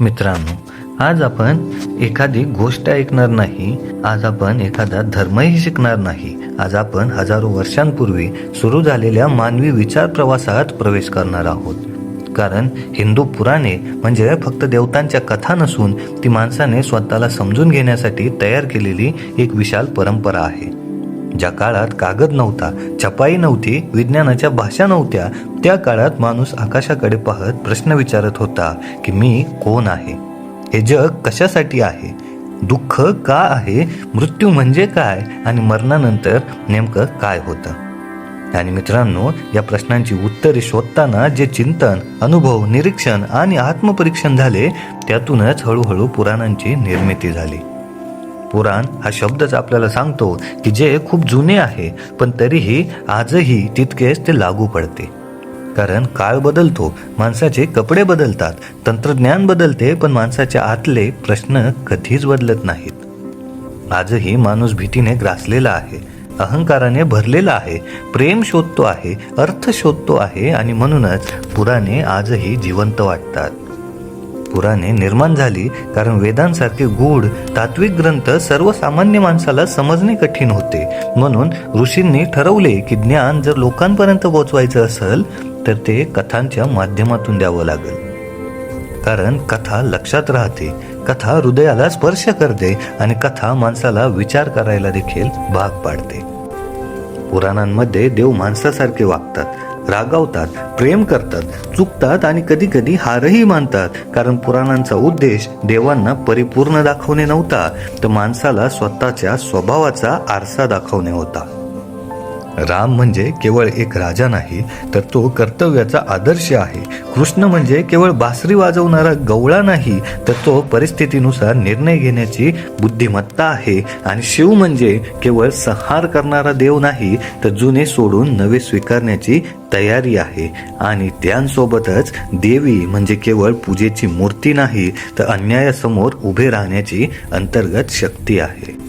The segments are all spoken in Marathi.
मित्रांनो आज आपण एखादी गोष्ट ऐकणार नाही आज आपण एखादा धर्मही शिकणार नाही आज आपण हजारो वर्षांपूर्वी सुरू झालेल्या मानवी विचार प्रवासात प्रवेश करणार आहोत. कारण हिंदू पुराणे म्हणजे फक्त देवतांच्या कथा नसून ती माणसाने स्वतःला समजून घेण्यासाठी तयार केलेली एक विशाल परंपरा आहे. ज्या काळात कागद नव्हता छपाई नव्हती विज्ञानाच्या भाषा नव्हत्या त्या काळात माणूस आकाशाकडे पाहत प्रश्न विचारत होता की मी कोण आहे? हे जग कशासाठी आहे? दुःख का आहे? मृत्यू म्हणजे काय? आणि मरणानंतर नेमकं काय होतं? आणि मित्रांनो या प्रश्नांची उत्तरे शोधताना जे चिंतन अनुभव निरीक्षण आणि आत्मपरीक्षण झाले त्यातूनच हळूहळू पुराणांची निर्मिती झाली. पुराण हा शब्दच आपल्याला सांगतो की जे खूप जुने आहे पण तरीही आजही तितकेच ते लागू पडते. कारण काळ बदलतो माणसाचे कपडे बदलतात तंत्रज्ञान बदलते पण माणसाच्या आतले प्रश्न कधीच बदलत नाहीत. आजही माणूस भीतीने ग्रासलेला आहे अहंकाराने भरलेला आहे प्रेम शोधतो आहे अर्थ शोधतो आहे आणि म्हणूनच पुराणे आजही जिवंत वाटतात. पुराणे निर्माण झाली कारण वेदांसारखे गूढ तात्विक ग्रंथ सर्वसामान्य माणसाला समजणे कठीण होते. म्हणून ऋषींनी ठरवले की ज्ञान जर लोकांपर्यंत पोहोचवायचं असेल तर ते कथांच्या माध्यमातून द्यावं लागेल. कारण कथा लक्षात राहते कथा हृदयाला स्पर्श करते आणि कथा माणसाला विचार करायला देखील भाग पाडते. पुराणांमध्ये देव माणसासारखे वागतात रागावतात प्रेम करतात चुकतात आणि कधी कधी हारही मानतात. कारण पुराणांचा उद्देश देवांना परिपूर्ण दाखवणे नव्हता तर माणसाला स्वतःच्या स्वभावाचा आरसा दाखवणे होता. राम म्हणजे केवळ एक राजा नाही तर तो कर्तव्याचा आदर्श आहे. कृष्ण म्हणजे केवळ बासरी वाजवणारा गवळा नाही तर तो परिस्थितीनुसार निर्णय घेण्याची बुद्धिमत्ता आहे. आणि शिव म्हणजे केवळ संहार करणारा देव नाही तर जुने सोडून नवे स्वीकारण्याची तयारी आहे. आणि त्यांसोबतच देवी म्हणजे केवळ पूजेची मूर्ती नाही तर अन्यायासमोर उभे राहण्याची अंतर्गत शक्ती आहे.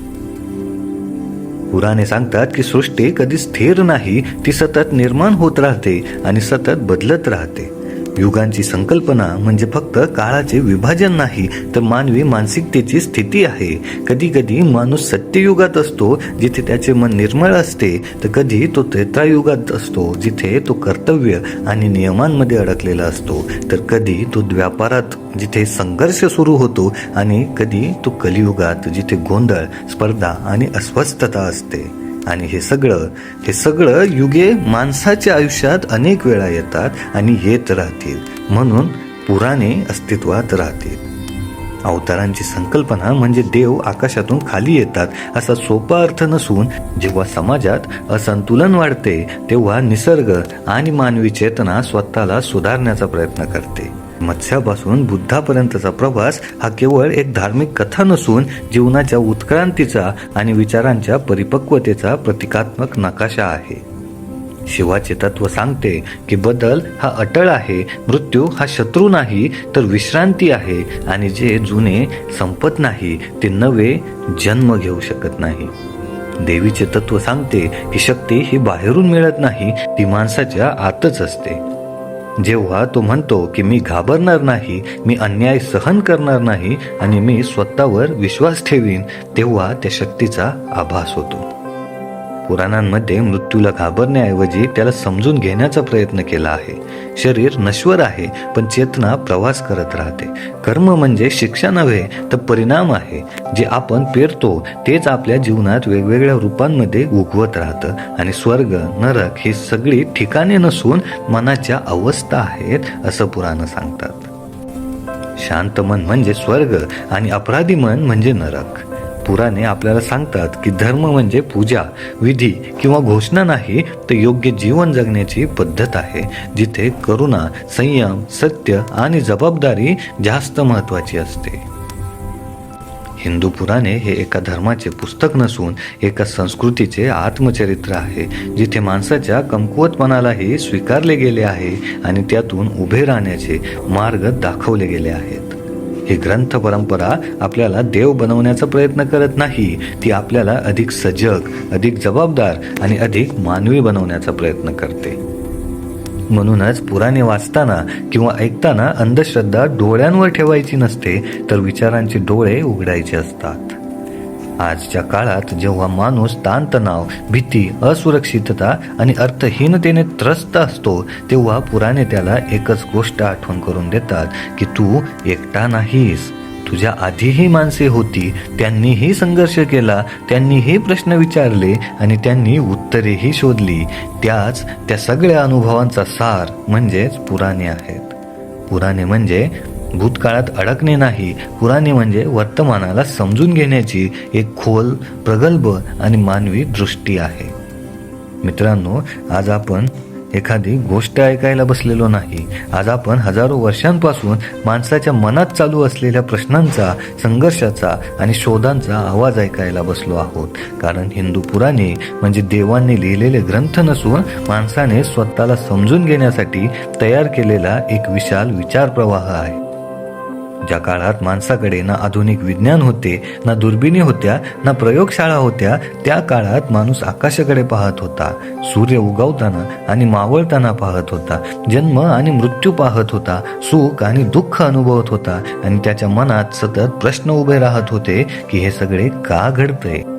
पुराणे सांगतात की सृष्टी कधी स्थिर नाही ती सतत निर्माण होत राहते आणि सतत बदलत राहते. युगांची संकल्पना म्हणजे फक्त काळाचे विभाजन नाही तर मानवी मानसिकतेची स्थिती आहे. कधी कधी माणूस सत्ययुगात असतो जिथे त्याचे मन निर्मळ असते तर कधी तो त्रेतायुगात असतो जिथे तो कर्तव्य आणि नियमांमध्ये अडकलेला असतो. तर कधी तो व्यापारात जिथे संघर्ष सुरू होतो आणि कधी तो कलियुगात जिथे गोंधळ स्पर्धा आणि अस्वस्थता असते. आणि हे सगळं हे सगळं युगे माणसाच्या आयुष्यात अनेक वेळा येतात आणि येत राहतील. म्हणून पुराणे अस्तित्वात राहतील. अवतारांची संकल्पना म्हणजे देव आकाशातून खाली येतात असा सोपा अर्थ नसून जेव्हा समाजात असंतुलन वाढते तेव्हा निसर्ग आणि मानवी चेतना स्वतःला सुधारण्याचा प्रयत्न करते. मत्स्यापासून बुद्धापर्यंतचा प्रवास हा केवळ एक धार्मिक कथा नसून जीवनाच्या उत्क्रांतीचा आणि विचारांच्या परिपक्वतेचा प्रतिकात्मक नकाशा आहे. शिवाचे तत्व सांगते की बदल हा अटळ आहे मृत्यू हा शत्रू नाही तर विश्रांती आहे आणि जे जुने संपत नाही ते नवे जन्म घेऊ शकत नाही. देवीचे तत्व सांगते की शक्ती ही बाहेरून मिळत नाही ती माणसाच्या आतच असते. जेव्हा तो म्हणतो की मी घाबरणार नाही मी अन्याय सहन करणार नाही आणि मी स्वतःवर विश्वास ठेवीन तेव्हा त्या शक्तीचा आभास होतो. पुराणांमध्ये मृत्यूला घाबरण्याऐवजी त्याला समजून घेण्याचा प्रयत्न केला आहे. शरीर नश्वर आहे पण चेतना प्रवास करत राहते. कर्म म्हणजे शिक्षा नव्हे तर परिणाम आहे. जे आपण पेरतो तेच आपल्या जीवनात वेगवेगळ्या रूपांमध्ये उगवत राहतं. आणि स्वर्ग नरक ही सगळी ठिकाणे नसून मनाच्या अवस्था आहेत असं पुराणं सांगतात. शांत मन म्हणजे स्वर्ग आणि अपराधी मन म्हणजे नरक. पुराणे आपल्याला सांगतात की धर्म म्हणजे पूजा विधी किंवा घोषणा नाही तर योग्य जीवन जगण्याची पद्धत आहे जिथे करुणा संयम सत्य आणि जबाबदारी जास्त महत्वाची असते. हिंदू पुराणे हे एका धर्माचे पुस्तक नसून एका संस्कृतीचे आत्मचरित्र आहे जिथे माणसाच्या कमकुवतपणालाही स्वीकारले गेले आहे आणि त्यातून उभे राहण्याचे मार्ग दाखवले गेले आहेत. ही ग्रंथ परंपरा आपल्याला देव बनवण्याचा प्रयत्न करत नाही. ती आपल्याला अधिक सजग अधिक जबाबदार आणि अधिक मानवी बनवण्याचा प्रयत्न करते. म्हणूनच पुराणे वाचताना किंवा ऐकताना अंधश्रद्धा डोळ्यांवर ठेवायची नसते तर विचारांचे डोळे उघडायचे असतात. आजच्या काळात जेव्हा माणूस ताणतणाव भीती असुरक्षितता आणि अर्थहीनतेने त्रस्त असतो तेव्हा पुराणे त्याला एकच गोष्ट आठवण करून देतात की तू एकटा नाहीस. तुझ्या आधीही माणसे होती त्यांनीही संघर्ष केला त्यांनीही प्रश्न विचारले आणि त्यांनी उत्तरेही शोधली. त्याच त्या सगळ्या अनुभवांचा सार म्हणजेच पुराणे आहेत. पुराणे म्हणजे भूतकाळात अडकणे नाही पुराणे म्हणजे वर्तमानाला समजून घेण्याची एक खोल प्रगल्भ आणि मानवी दृष्टी आहे. मित्रांनो आज आपण एखादी गोष्ट ऐकायला बसलेलो नाही. आज आपण हजारो वर्षांपासून माणसाच्या मनात चालू असलेल्या प्रश्नांचा संघर्षाचा आणि शोधांचा आवाज ऐकायला बसलो आहोत. कारण हिंदू पुराणे म्हणजे देवांनी लिहिलेले ग्रंथ नसून माणसाने स्वतःला समजून घेण्यासाठी तयार केलेला एक विशाल विचार प्रवाह आहे. ज्या काळात माणसाकडे ना आधुनिक विज्ञान होते ना दुर्बिणी होत्या ना प्रयोगशाळा होत्या त्या काळात माणूस आकाशाकडे पाहत होता सूर्य उगवताना आणि मावळताना पाहत होता जन्म आणि मृत्यू पाहत होता सुख आणि दुःख अनुभवत होता आणि त्याच्या मनात सतत प्रश्न उभे राहत होते की हे सगळे का घडतंय?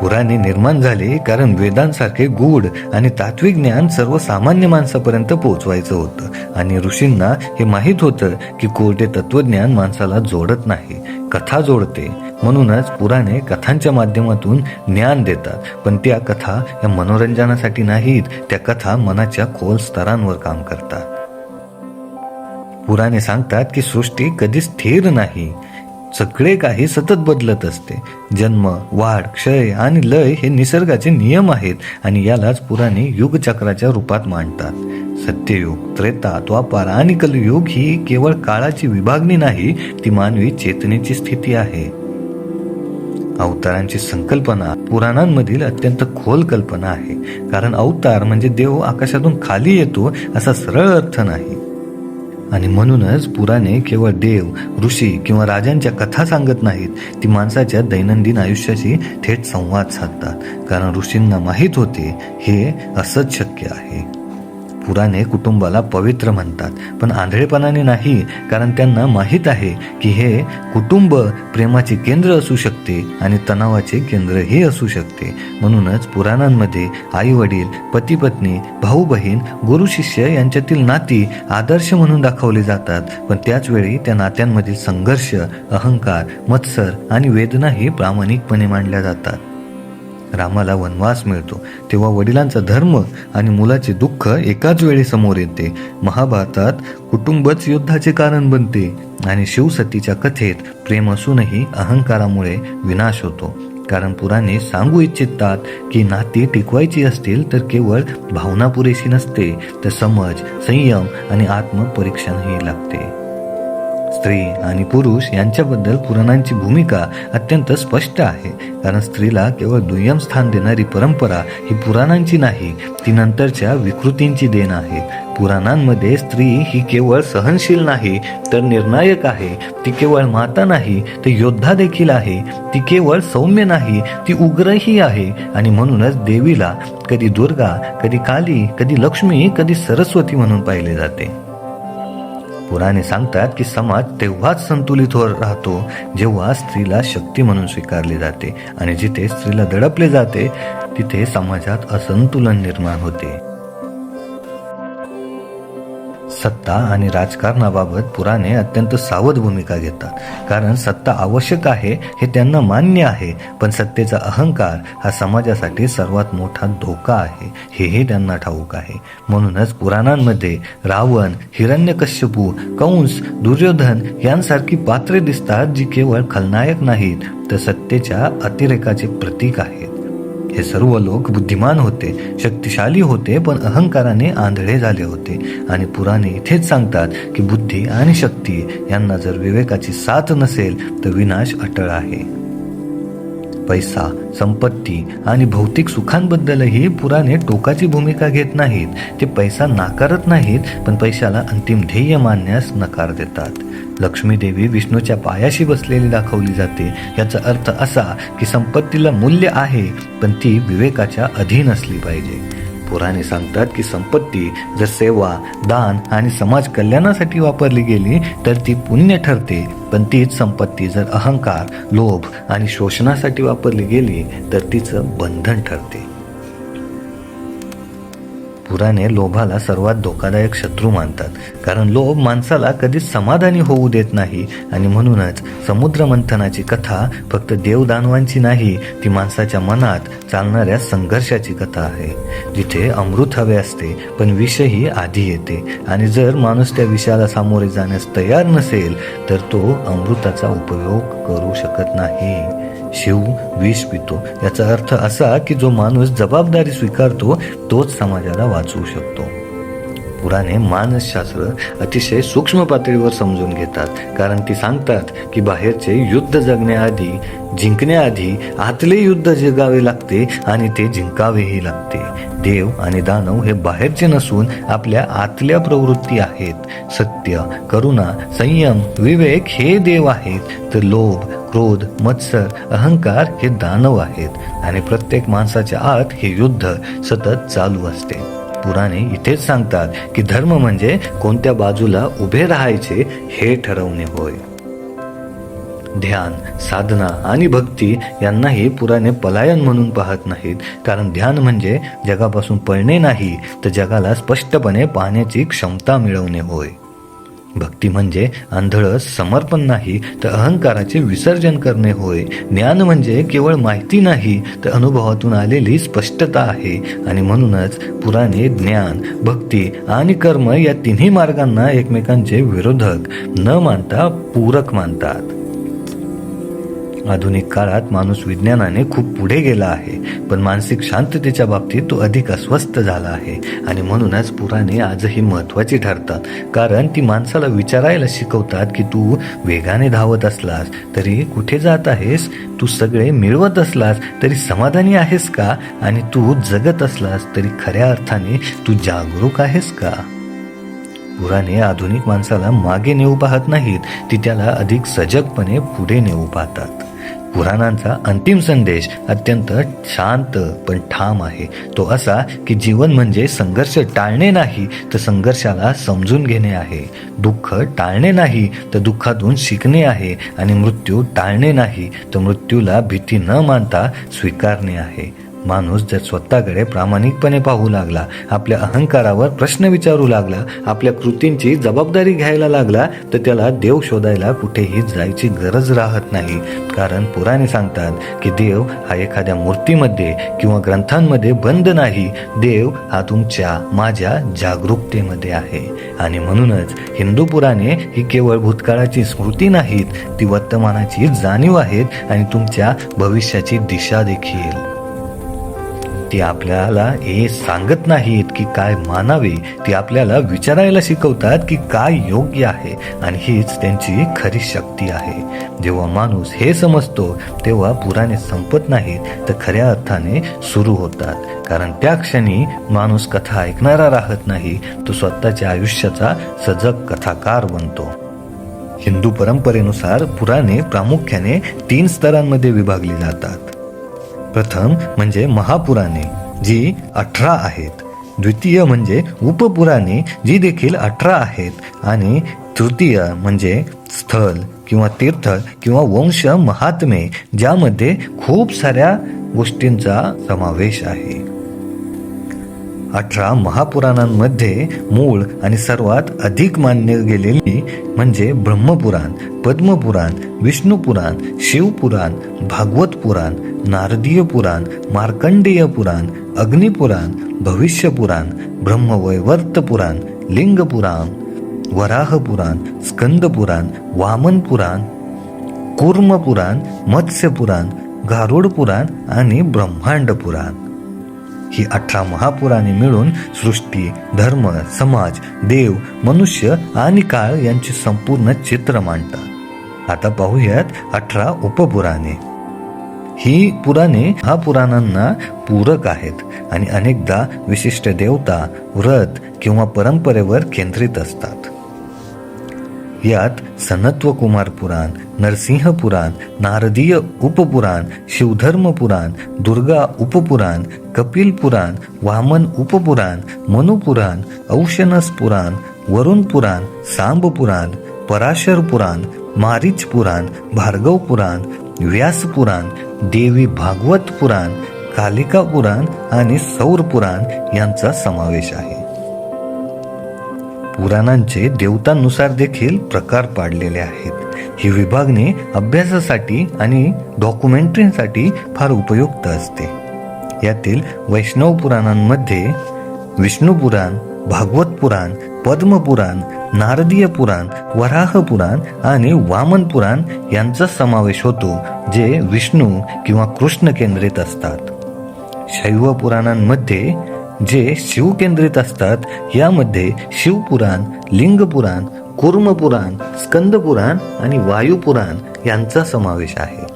पुराणे निर्माण झाले कारण वेदांसारखे गूढ आणि तात्विक ज्ञान सर्वसामान्य माणसापर्यंत पोहोचवायचं होतं. आणि ऋषींना हे माहीत होतं की कोरडे तत्वज्ञान माणसाला जोडत नाही कथा जोडते. म्हणूनच पुराणे कथांच्या माध्यमातून ज्ञान देतात. पण त्या कथा या मनोरंजनासाठी नाहीत त्या कथा मनाच्या खोल स्तरांवर काम करतात. पुराणे सांगतात की सृष्टी कधी स्थिर नाही सगळे काही सतत बदलत असते. जन्म वाढ क्षय आणि लय हे निसर्गाचे नियम आहेत आणि यालाच पुराणे युगचक्राच्या रूपात मांडतात. सत्ययुग त्रेता द्वापार आणि कलयुग ही केवळ काळाची विभागणी नाही ती मानवी चेतनेची स्थिती आहे. अवतारांची संकल्पना पुराणांमधील अत्यंत खोल कल्पना आहे. कारण अवतार म्हणजे देव आकाशातून खाली येतो असा सरळ अर्थ नाही. आणि म्हणूनच पुराणे केवळ देव ऋषी किंवा राजांच्या कथा सांगत नाहीत. ती माणसाच्या दैनंदिन आयुष्याशी थेट संवाद साधतात. कारण ऋषींना माहीत होते हे असंच शक्य आहे. पुराणे कुटुंबाला पवित्र म्हणतात. पण आंधळेपणाने नाही कारण त्यांना माहीत आहे की हे कुटुंब प्रेमाचे केंद्र असू शकते आणि तणावाचे केंद्रही असू शकते. म्हणूनच पुराणांमध्ये आई वडील पती पत्नी भाऊ बहीण गुरु शिष्य यांच्यातील नाती आदर्श म्हणून दाखवले जातात. पण त्याचवेळी त्या नात्यांमधील संघर्ष अहंकार मत्सर आणि वेदनाही प्रामाणिकपणे मांडल्या जातात. रामाला वनवास मिळतो. तेव्हा वडिलांचा धर्म आणि मुलाचे दुःख एकाच वेळी समोर येते. महाभारतात कुटुंबच युद्धाचे कारण बनते आणि शिवसतीच्या कथेत प्रेम असूनही अहंकारामुळे विनाश होतो. कारण पुराणे सांगू इच्छितात की नाती टिकवायची असतील तर केवळ भावना पुरेशी नसते तर समज संयम आणि आत्मपरीक्षणही लागते. स्त्री आणि पुरुष यांच्याबद्दल पुराणांची भूमिका अत्यंत स्पष्ट आहे. कारण स्त्रीला केवळ दुय्यम स्थान देणारी परंपरा ही पुराणांची नाही ती नंतरच्या विकृतींची देण आहे. पुराणांमध्ये स्त्री ही केवळ सहनशील नाही तर निर्णायक आहे. ती केवळ माता नाही तर योद्धा देखील आहे. ती केवळ सौम्य नाही ती उग्रही आहे. आणि म्हणूनच देवीला कधी दुर्गा कधी काली कधी लक्ष्मी कधी सरस्वती म्हणून पाहिले जाते. पुराणे सांगतात की समाज तेव्हाच संतुलित हो राहतो जेव्हा स्त्रीला शक्ती म्हणून स्वीकारले जाते आणि जिथे स्त्रीला दडपले जाते तिथे समाजात असंतुलन निर्माण होते. सत्ता आणि राजकारणाबाबत पुराणे अत्यंत सावध भूमिका घेतात. कारण सत्ता आवश्यक आहे हे त्यांना मान्य आहे पण सत्तेचा अहंकार हा समाजासाठी सर्वात मोठा धोका आहे. हेही त्यांना ठाऊक आहे. म्हणूनच पुराणांमध्ये रावण हिरण्यकश्यपू कंस दुर्योधन यांसारखी पात्रे दिसतात जी केवळ खलनायक नाहीत तर सत्तेच्या अतिरेकाचे प्रतीक आहे हे सर्व लोक बुद्धिमान होते शक्तिशाली होते पण अहंकाराने आंधळे झाले होते. आणि पुराणे इथेच सांगतात की बुद्धी आणि शक्ती यांना जर विवेकाची साथ नसेल तर विनाश अटळ आहे. पैसा संपत्ती आणि भौतिक सुखांबद्दलही पुराणे टोकाची भूमिका घेत नाहीत. ते पैसा नाकारत नाहीत पण पैशाला अंतिम ध्येय मानण्यास नकार देतात. लक्ष्मीदेवी विष्णूच्या पायाशी बसलेली दाखवली जाते. याचा अर्थ असा की संपत्तीला मूल्य आहे पण ती विवेकाच्या अधीन असली पाहिजे. पुराणे सांगतात की संपत्ती जर सेवा दान आणि समाज कल्याणासाठी वापरली गेली तर ती पुण्य ठरते. पण तीच संपत्ती जर अहंकार लोभ आणि शोषणासाठी वापरली गेली तर तिचं बंधन ठरते. पुराणे लोभाला सर्वात धोकादायक शत्रू मानतात. कारण लोभ माणसाला कधीच समाधानी होऊ देत नाही. आणि म्हणूनच समुद्र मंथनाची कथा फक्त देवदानवांची नाही ती माणसाच्या मनात चालणाऱ्या संघर्षाची कथा आहे. जिथे अमृत हवे असते पण विषही आधी येते. आणि जर माणूस त्या विषयाला सामोरे जाण्यास तयार नसेल तर तो अमृताचा उपयोग करू शकत नाही. शिव विष पितो. याचा अर्थ असा की जो माणूस जबाबदारी स्वीकारतो तोच समाजाला वाचू शकतो. पुराणे मानसशास्त्र अतिशय सूक्ष्म पातळीवर समजून घेतात कारण ती सांगतात की बाहेरचे युद्ध जगण्याआधी जिंकण्याआधी आतले युद्ध जिंकावे लागते आणि ते जिंकावेही लागते. देव आणि दानव हे बाहेरचे नसून आपल्या आतल्या प्रवृत्ती आहेत. सत्य करुणा संयम विवेक हे देव आहेत तर लोभ क्रोध मत्सर अहंकार हे दानव आहेत. आणि प्रत्येक माणसाच्या आत हे युद्ध सतत चालू असते. पुराणे इथेच सांगतात की धर्म म्हणजे कोणत्या बाजूला उभे राहायचे हे ठरवणे होय. ध्यान साधना आणि भक्ती यांनाही पुराणे पलायन म्हणून पाहत नाहीत. कारण ध्यान म्हणजे जगापासून पळणे नाही तर जगाला स्पष्टपणे पाहण्याची क्षमता मिळवणे होय. भक्ती म्हणजे आंधळ समर्पण नाही तर अहंकाराचे विसर्जन करणे होय. ज्ञान म्हणजे केवळ माहिती नाही तर अनुभवातून आलेली स्पष्टता आहे. आणि म्हणूनच पुराणे ज्ञान भक्ती आणि कर्म या तिन्ही मार्गांना एकमेकांचे विरोधक न मानता पूरक मानतात. आधुनिक काळात माणूस विज्ञानाने खूप पुढे गेला आहे पण मानसिक शांततेच्या बाबतीत तो अधिक अस्वस्थ झाला आहे. आणि म्हणूनच पुराणे आजही महत्त्वाची ठरतात कारण ती माणसाला विचारायला शिकवतात की तू वेगाने धावत असलास तरी कुठे जात आहेस? तू सगळे मिळवत असलास तरी समाधानी आहेस का? आणि तू जगत असलास तरी खऱ्या अर्थाने तू जागरूक आहेस का? पुराणे आधुनिक माणसाला मागे नेऊ पाहत नाहीत ती त्याला अधिक सजगपणे पुढे नेऊ पाहतात. पुराणांचा अंतिम संदेश अत्यंत शांत पण ठाम आहे. तो असा की जीवन म्हणजे संघर्ष टाळणे नाही तर संघर्षाला समजून घेणे आहे. दुःख टाळणे नाही तर दुःखातून शिकणे आहे. आणि मृत्यू टाळणे नाही तर मृत्यूला भीती न मानता स्वीकारणे आहे. माणूस जर स्वतःकडे प्रामाणिकपणे पाहू लागला आपल्या अहंकारावर प्रश्न विचारू लागला आपल्या कृतींची जबाबदारी घ्यायला लागला तर त्याला देव शोधायला कुठेही जायची गरज राहत नाही. कारण पुराणे सांगतात की देव हा एखाद्या मूर्तीमध्ये किंवा ग्रंथांमध्ये बंद नाही. देव हा तुमच्या माझ्या जागरूकतेमध्ये आहे. आणि म्हणूनच हिंदू पुराणे ही केवळ भूतकाळाची स्मृती नाहीत ती वर्तमानाची जाणीव आहेत आणि तुमच्या भविष्याची दिशा देखील. ती आपल्याला हे सांगत नाहीत की काय मानावे. ती आपल्याला विचारायला शिकवतात की काय योग्य आहे. आणि हीच त्यांची खरी शक्ती आहे. जेव्हा माणूस हे समजतो तेव्हा पुराणे संपत नाहीत तर खऱ्या अर्थाने सुरू होतात. कारण त्या क्षणी माणूस कथा ऐकणारा राहत नाही तो स्वतःच्या आयुष्याचा सजग कथाकार बनतो. हिंदू परंपरेनुसार पुराणे प्रामुख्याने तीन स्तरांमध्ये विभागली जातात. प्रथम म्हणजे महापुराणे जी अठरा आहेत. द्वितीय म्हणजे उपपुराणे जी देखील अठरा आहेत. आणि तृतीय म्हणजे स्थल किंवा तीर्थ किंवा वंश महात्मे ज्यामध्ये खूप साऱ्या गोष्टींचा समावेश आहे. अठरा महापुराणांमध्ये मूळ आणि सर्वात अधिक मान्य गेलेली म्हणजे ब्रह्मपुराण पद्मपुराण विष्णुपुराण शिवपुराण भागवत पुराण नारदीय पुराण मार्कंडेय पुराण अग्निपुराण भविष्यपुराण ब्रह्मवैवर्त पुराण लिंगपुराण वराहपुराण स्कंदपुराण वामन पुराण मत्स्यपुराण गारुड पुराण आणि ब्रह्मांड पुराण ही अठरा महापुराणे मिळून सृष्टी धर्म समाज देव मनुष्य आणि काळ यांचे संपूर्ण चित्र मांडतात. आता पाहूयात अठरा उपपुराणे. ही पुराणे हा पुराणांना पूरक आहेत आणि अनेकदा विशिष्ट देवता व्रत किंवा परंपरेवर केंद्रित असतात. यात सनत्व कुमार पुराण नरसिंह पुराण नारदीय उपपुराण शिवधर्म पुराण दुर्गा उपपुराण कपिल पुराण वामन उपपुराण मनुपुराण औशनस पुराण वरुण पुराण सांब पुराण पराशर पुराण मारीच पुराण भार्गव पुराण व्यास पुराण देवी भागवत पुराण कालिका पुराण आणि सौर पुराण यांचा समावेश आहे. पुराणांचे देवतांनुसार देखील प्रकार पाडलेले आहेत. ही विभागणी अभ्यासासाठी आणि डॉक्युमेंटरीसाठी फार उपयुक्त असते. यातील वैष्णव पुराणांमध्ये विष्णू पुराण भागवत पुराण पद्मपुराण नारदीय पुराण वराह पुराण आणि वामन पुराण यांचा समावेश होतो जे विष्णू किंवा कृष्ण केंद्रित असतात. शैव पुराणांमध्ये जे शिवकेंद्रित असतात यामध्ये शिवपुराण लिंगपुराण कुर्मपुराण स्कंदपुराण आणि वायुपुराण यांचा समावेश आहे.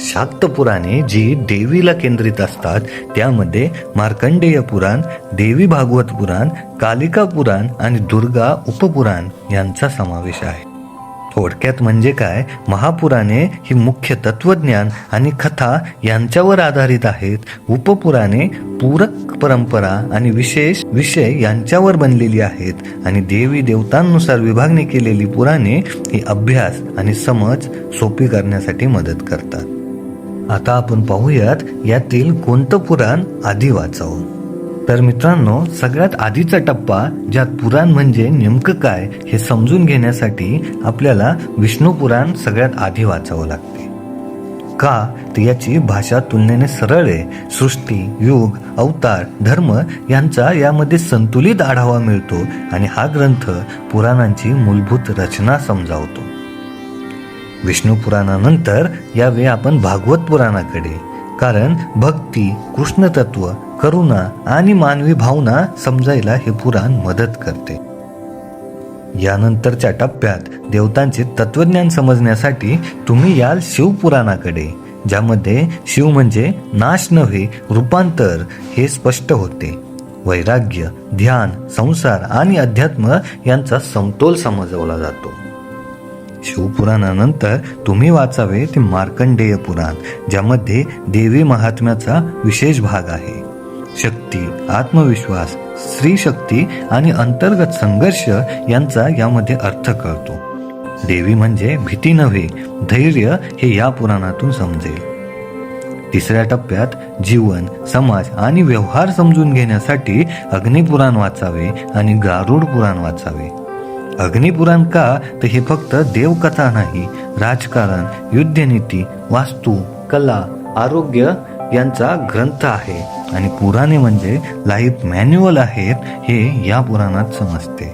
शाक्त पुराणे जी देवीला केंद्रित असतात त्यामध्ये मार्कंडेय पुराण देवी भागवत पुराण कालिका पुराण आणि दुर्गा उपपुराण यांचा समावेश आहे. थोडक्यात म्हणजे काय? महापुराणे ही मुख्य तत्वज्ञान आणि कथा यांच्यावर आधारित आहेत. उपपुराणे पूरक परंपरा आणि विशेष विषय यांच्यावर बनलेली आहेत. आणि देवी देवतांनुसार विभागणी केलेली पुराणे ही अभ्यास आणि समज सोपी करण्यासाठी मदत करतात. आता आपण पाहूयात यातील कोणतं पुराण आधी वाचावं. तर मित्रांनो सगळ्यात आधीचा टप्पा ज्यात पुराण म्हणजे नेमकं काय हे समजून घेण्यासाठी आपल्याला विष्णू पुराण सगळ्यात आधी वाचावं लागते. का? तर याची भाषा तुलनेने सरळ आहे. सृष्टी युग अवतार धर्म यांचा यामध्ये संतुलित आढावा मिळतो आणि हा ग्रंथ पुराणांची मूलभूत रचना समजावतो. विष्णू पुराणानंतर यावेळी आपण भागवत पुराणाकडे. कारण भक्ती कृष्णतत्व करुणा आणि मानवी भावना समजायला हे पुराण मदत करते. यानंतरच्या टप्प्यात देवतांचे तत्वज्ञान समजण्यासाठी तुम्ही याल शिवपुराणाकडे ज्यामध्ये शिव म्हणजे नाश नव्हे रूपांतर हे स्पष्ट होते. वैराग्य ध्यान संसार आणि अध्यात्म यांचा समतोल समजवला जातो. शिवपुराणानंतर तुम्ही वाचावे ते मार्कंडेय पुराण ज्यामध्ये देवी महात्म्याचा विशेष भाग आहे. शक्ती आत्मविश्वास स्त्री शक्ती आणि अंतर्गत संघर्ष यांचा यामध्ये अर्थ कळतो. देवी म्हणजे भीती नव्हे धैर्य हे या पुराणातून समजेल. तिसऱ्या टप्प्यात जीवन समाज आणि व्यवहार समजून घेण्यासाठी अग्निपुराण वाचावे आणि गारुड पुराण वाचावे. अग्निपुराण का तर हे फक्त देवकथा नाही राजकारण युद्धनीती वास्तू कला आरोग्य यांचा ग्रंथ आहे. आणि पुराणे म्हणजे लाईफ मॅन्युअल आहेत हे या पुराणात समजते.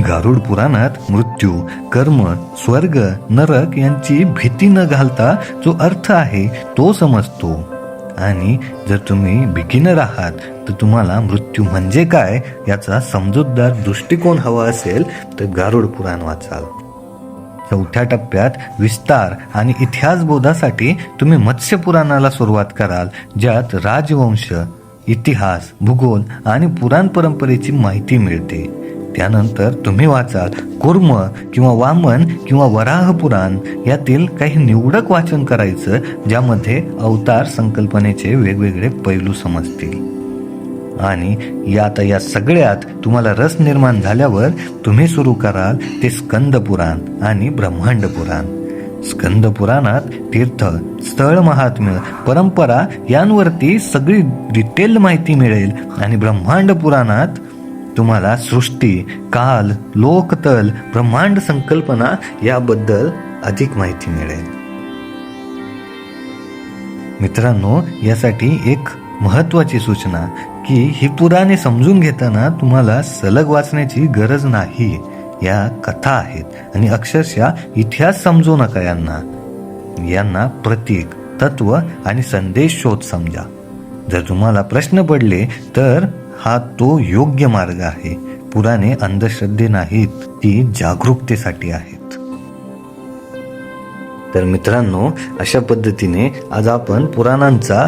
गारुड पुराणात मृत्यू कर्म स्वर्ग नरक यांची भीती न घालता जो अर्थ आहे तो समजतो. आणि जर तुम्ही बिगिनर आहात तर तुम्हाला मृत्यू म्हणजे काय याचा समजूतदार दृष्टिकोन हवा असेल तर गारुड पुराण वाचाल. चौथ्या टप्प्यात विस्तार आणि इतिहास बोधासाठी तुम्ही मत्स्य पुराणाला सुरुवात कराल ज्यात राजवंश इतिहास भूगोल आणि पुराण परंपरेची माहिती मिळते. त्यानंतर तुम्ही वाचाल कुर्म किंवा वामन किंवा वराह पुराण. यातील काही निवडक वाचन करायचं ज्यामध्ये अवतार संकल्पनेचे वेगवेगळे पैलू समजतील. आणि यात या सगळ्यात तुम्हाला रस निर्माण झाल्यावर तुम्ही सुरू कराल ते स्कंद पुराण आणि ब्रह्मांड पुराण स्कंद पुराणात तीर्थ स्थळ महात्म्य परंपरा यांवरती सगळी डिटेल माहिती मिळेल आणि ब्रह्मांड पुराणात तुम्हाला सृष्टी काल लोकतल ब्रह्मांड संकल्पना याबद्दल अधिक माहिती मिळेल. मित्रांनो यासाठी एक महत्वाची सूचना. की ही पुराणे समजून घेताना तुम्हाला सलग वाचण्याची गरज नाही. या कथा आहेत आणि अक्षरशः इतिहास समजू नका यांना. यांना प्रतीक तत्व आणि संदेश शोध समजा. जर तुम्हाला प्रश्न पडले तर हा तो योग्य मार्ग आहे. पुराणे अंधश्रद्धे नाहीत ती जागरूकतेसाठी आहेत. तर मित्रांनो अशा पद्धतीने आज आपण पुराणांचा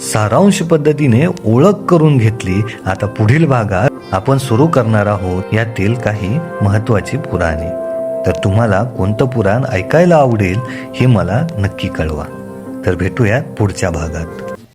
सारांश पद्धतीने ओळख करून घेतली. आता पुढील भागात आपण सुरू करणार आहोत यातील काही महत्वाची पुराणे. तर तुम्हाला कोणतं पुराण ऐकायला आवडेल हे मला नक्की कळवा. तर भेटूयात पुढच्या भागात.